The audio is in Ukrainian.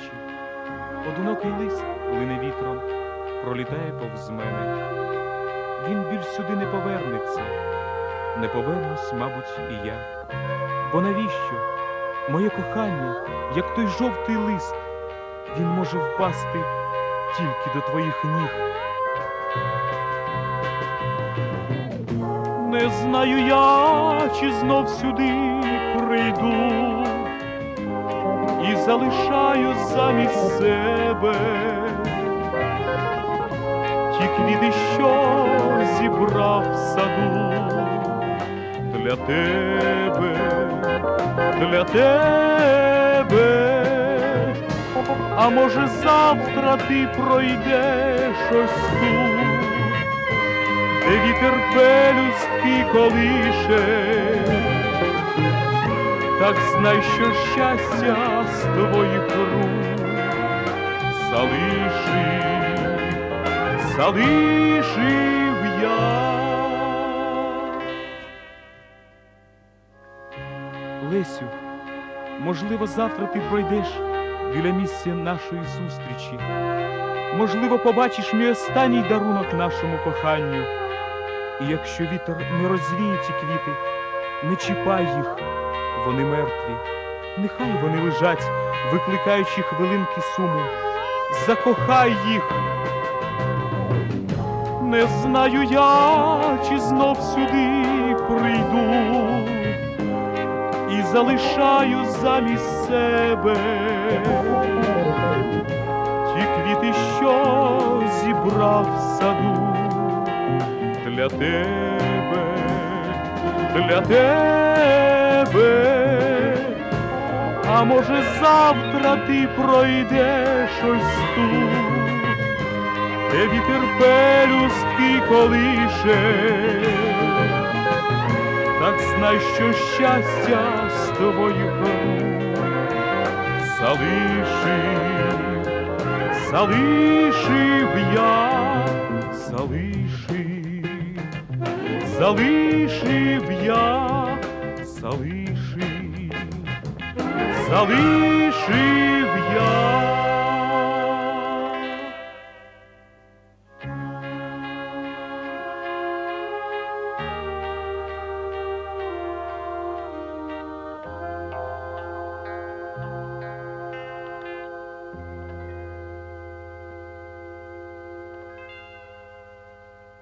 Вечір. Одинокий лист лине вітром, пролітає повз мене. Він більш сюди не повернеться, не повернусь, мабуть, і я. Бо навіщо? Моє кохання, як той жовтий лист, він може впасти тільки до твоїх ніг. Не знаю я, чи знов сюди прийду залишаю замість себе ті квіти, що зібрав в саду для тебе, для тебе. А може завтра ти пройдеш ось тут, де вітер пелюстки колише, так знай, що щастя з твоїх рук залишив, залишив я. Лесю, можливо, завтра ти пройдеш біля місця нашої зустрічі. Можливо, побачиш мій останній дарунок нашому коханню. І якщо вітер не розвіє ті квіти, не чіпай їх, вони мертві. Нехай вони лежать, викликаючи хвилинки суму. Закохай їх. Не знаю я, чи знов сюди прийду і залишаю замість себе ті квіти, що зібрав в саду для тебе, для тебе. А може завтра ти пройдеш ось тут, де вітер пелюстки колише, так знай, що щастя з рук залишив, залишив я, залишив, залишив я, залишив